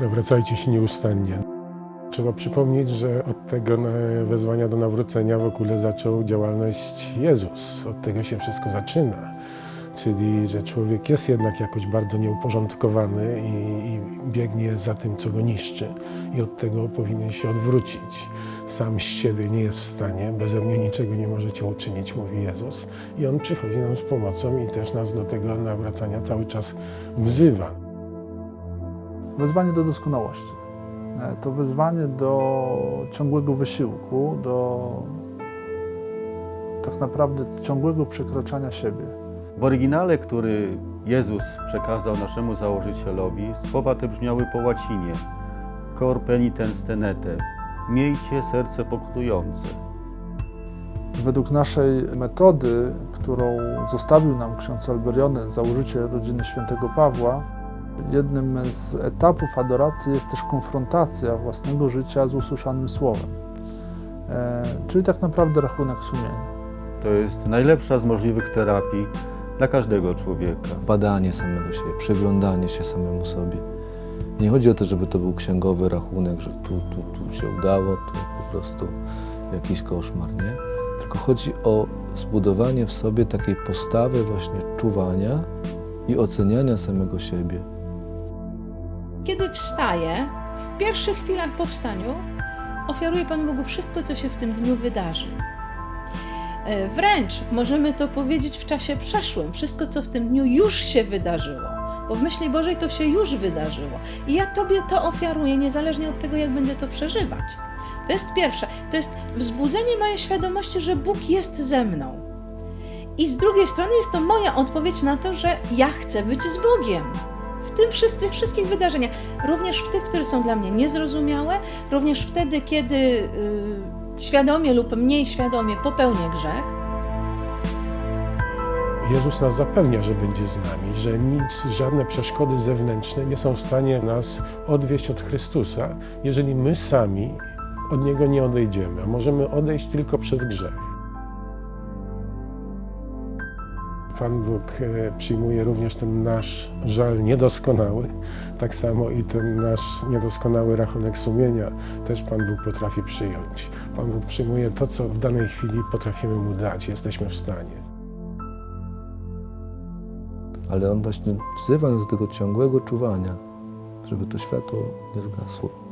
Nawracajcie się nieustannie. Trzeba przypomnieć, że od tego wezwania do nawrócenia w ogóle zaczął działalność Jezus. Od tego się wszystko zaczyna. Czyli, że człowiek jest jednak jakoś bardzo nieuporządkowany i, i biegnie za tym, co go niszczy. I od tego powinien się odwrócić. Sam z siebie nie jest w stanie, beze mnie niczego nie możecie uczynić, mówi Jezus. I On przychodzi nam z pomocą i też nas do tego nawracania cały czas wzywa. Wezwanie do doskonałości. E, To wezwanie do ciągłego wysiłku, do tak naprawdę ciągłego przekraczania siebie. W oryginale, który Jezus przekazał naszemu założycielowi, słowa te brzmiały po łacinie cor penitens tenete, miejcie serce pokutujące. Według naszej metody, którą zostawił nam ksiądz Alberiony, założyciel rodziny świętego Pawła, jednym z etapów adoracji jest też konfrontacja własnego życia z usłyszanym słowem. E, czyli tak naprawdę rachunek sumienia. To jest najlepsza z możliwych terapii dla każdego człowieka. badanie samego siebie, przyglądanie się samemu sobie. Nie chodzi o to, żeby to był księgowy rachunek, że tu, tu, tu się udało, tu po prostu jakiś koszmar, nie? Tylko chodzi o zbudowanie w sobie takiej postawy właśnie czuwania i oceniania samego siebie. Wstaję, w pierwszych chwilach po wstaniu, ofiaruję Panu Bogu wszystko, co się w tym dniu wydarzy. E, Wręcz możemy to powiedzieć w czasie przeszłym, wszystko, co w tym dniu już się wydarzyło, bo w myśli Bożej to się już wydarzyło. I ja Tobie to ofiaruję, niezależnie od tego, jak będę to przeżywać. To jest pierwsze, to jest wzbudzenie mojej świadomości, że Bóg jest ze mną. I z drugiej strony jest to moja odpowiedź na to, że ja chcę być z Bogiem. W tym wszystkich, wszystkich wydarzeniach, również w tych, które są dla mnie niezrozumiałe, również wtedy, kiedy y, świadomie lub mniej świadomie popełnię grzech. Jezus nas zapewnia, że będzie z nami, że nic, żadne przeszkody zewnętrzne nie są w stanie nas odwieść od Chrystusa, jeżeli my sami od Niego nie odejdziemy, a możemy odejść tylko przez grzech. Pan Bóg e, przyjmuje również ten nasz żal niedoskonały, tak samo i ten nasz niedoskonały rachunek sumienia też Pan Bóg potrafi przyjąć. Pan Bóg przyjmuje to, co w danej chwili potrafimy Mu dać, jesteśmy w stanie. Ale on właśnie wzywa nas do tego ciągłego czuwania, żeby to światło nie zgasło.